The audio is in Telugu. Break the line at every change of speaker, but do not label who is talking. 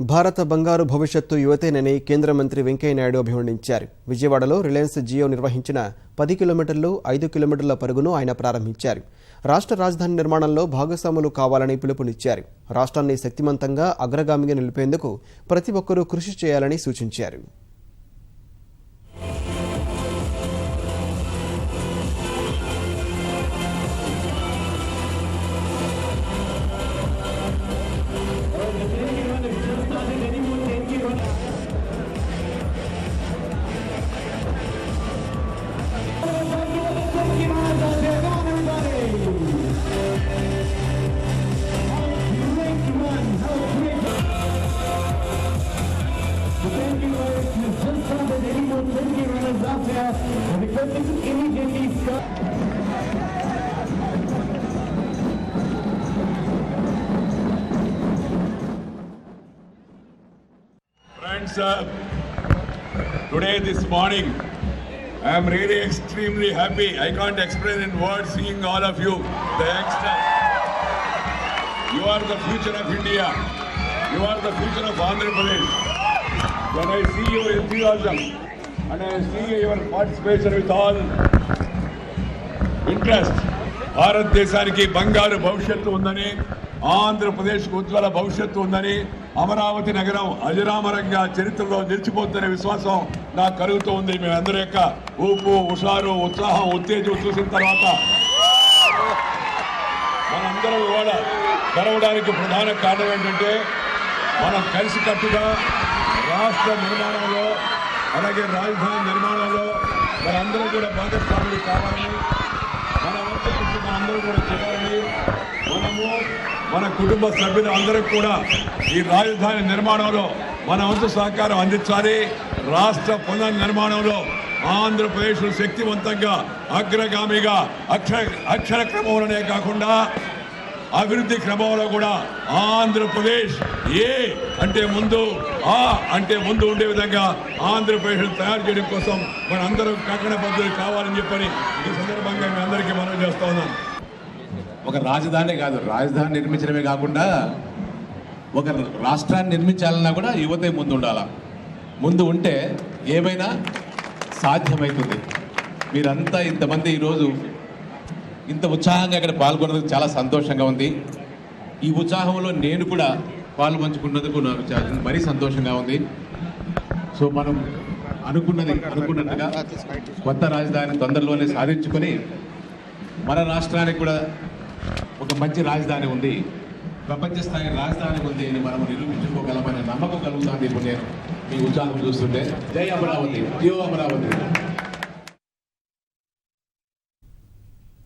భారత బంగారు భవిష్యత్తు యువతేనని కేంద్ర మంత్రి వెంకయ్యనాయుడు అభివర్ణించారు. విజయవాడలో రిలయన్స్ జియో నిర్వహించిన పది కిలోమీటర్లు ఐదు కిలోమీటర్ల పరుగును ఆయన ప్రారంభించారు. రాష్ట్ర రాజధాని నిర్మాణంలో భాగస్వాములు కావాలని పిలుపునిచ్చారు. రాష్ట్రాన్ని శక్తిమంతంగా అగ్రగామిగా నిలిపేందుకు ప్రతి ఒక్కరూ కృషి చేయాలని సూచించారు.
Friends, uh, today, this morning, I am really extremely happy. I can't explain in words seeing all of you, the youngsters. You are the future of India. You are the future of Andhra Pradesh. When I see your enthusiasm and I see your participation with all interest భారతదేశానికి బంగారు భవిష్యత్తు ఉందని ఆంధ్రప్రదేశ్కు ఉజ్వల భవిష్యత్తు ఉందని అమరావతి నగరం అజరామరంగా చరిత్రలో నిలిచిపోతున్న విశ్వాసం నాకు కలుగుతూ ఉంది మేమందరి యొక్క ఊపు హుషారు ఉత్సాహం ఉత్తేజం చూసిన తర్వాత మనందరం ఇవాళ కలవడానికి ప్రధాన కారణం ఏంటంటే మనం కలిసికట్టుగా రాష్ట్ర నిర్మాణంలో అలాగే రాజధాని నిర్మాణంలో మనందరూ కూడా భాగస్వాములు కావాలని మన వంతు కృషి మనందరూ కూడా చేయాలని మనము మన కుటుంబ సభ్యులు అందరికి కూడా ఈ రాజధాని నిర్మాణంలో మన వంతు సహకారం అందించాలి. రాష్ట్ర పునర్ నిర్మాణంలో ఆంధ్రప్రదేశ్ శక్తివంతంగా అగ్రగామిగా అక్షర అక్షర క్రమంలోనే కాకుండా అభివృద్ధి క్రమంలో కూడా ఆంధ్రప్రదేశ్ ఏ అంటే ముందు ఆ అంటే ముందు ఉండే విధంగా ఆంధ్రప్రదేశ్ తయారు చేయడం కోసం మన అందరం పద్ధతులు కావాలని చెప్పని ఈ సందర్భంగా మీ అందరికీ మనం చేస్తా ఉన్నాం
ఒక రాజధాని కాదు రాజధాని నిర్మించడమే కాకుండా ఒక రాష్ట్రాన్ని నిర్మించాలన్నా కూడా యువతే ముందు ఉండాల? ముందు ఉంటే ఏమైనా సాధ్యమవుతుంది మీరంతా ఇంతమంది ఈరోజు ఇంత ఉత్సాహంగా ఇక్కడ పాల్గొన్నందుకు చాలా సంతోషంగా ఉంది. ఈ ఉత్సాహంలో నేను కూడా పాలు పంచుకున్నందుకు నాకు చాలా మరీ సంతోషంగా ఉంది. సో మనం అనుకున్నది అనుకున్నట్టుగా కొత్త రాజధాని తొందరలోనే సాధించుకొని మన రాష్ట్రానికి కూడా ఒక మంచి రాజధాని ఉంది. ప్రపంచ స్థాయి రాజధాని ఉంది అని మనం నిరూపించుకోగలమనే నమ్మకం కలుగుతుంది. ఇప్పుడు నేను మీ ఉత్సాహం చూస్తుంటే. జై అమరావతి. జియో అమరావతి.